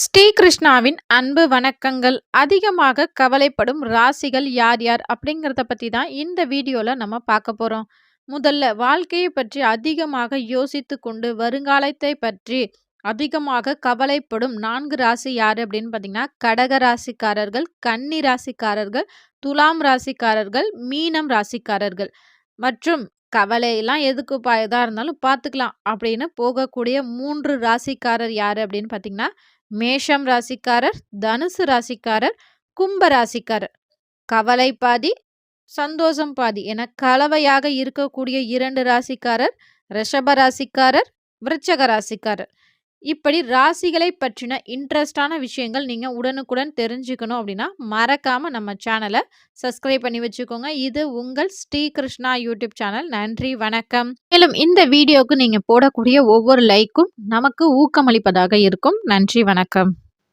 ஸ்ரீகிருஷ்ணாவின் அன்பு வணக்கங்கள். அதிகமாக கவலைப்படும் ராசிகள் யார் யார் அப்படிங்கிறத பற்றி தான் இந்த வீடியோவில் நம்ம பார்க்க போகிறோம் முதல்ல வாழ்க்கையை பற்றி அதிகமாக யோசித்து கொண்டு வருங்காலத்தை பற்றி அதிகமாக கவலைப்படும் நான்கு ராசி யார் அப்படின்னு பார்த்தீங்கன்னா கடக ராசிக்காரர்கள் கன்னி ராசிக்காரர்கள் துலாம் ராசிக்காரர்கள் மீனம் ராசிக்காரர்கள். மற்றும் கவலையெல்லாம் எதுக்குப்பா எதாக இருந்தாலும் பார்த்துக்கலாம் அப்படின்னு போகக்கூடிய மூன்று ராசிக்காரர் யார் அப்படின்னு பார்த்தீங்கன்னா மேஷம் ராசிக்காரர் தனுசு ராசிக்காரர் கும்ப ராசிக்காரர். கவலை பாதி சந்தோஷம் பாதி என கலவையாக இருக்கக்கூடிய இரண்டு ராசிக்காரர் ரிஷப ராசிக்காரர் விருச்சக ராசிக்காரர். இப்படி ராசிகளை பற்றின இன்ட்ரெஸ்டான விஷயங்கள் நீங்கள் உடனுக்குடன் தெரிஞ்சுக்கணும் அப்படின்னா மறக்காமல் நம்ம சேனலை சப்ஸ்கிரைப் பண்ணி வச்சுக்கோங்க. இது உங்கள் ஸ்ரீ கிருஷ்ணா யூடியூப் சேனல். நன்றி வணக்கம். மேலும் இந்த வீடியோவுக்கு நீங்கள் போடக்கூடிய ஒவ்வொரு லைக்கும் நமக்கு ஊக்கமளிப்பதாக இருக்கும். நன்றி வணக்கம்.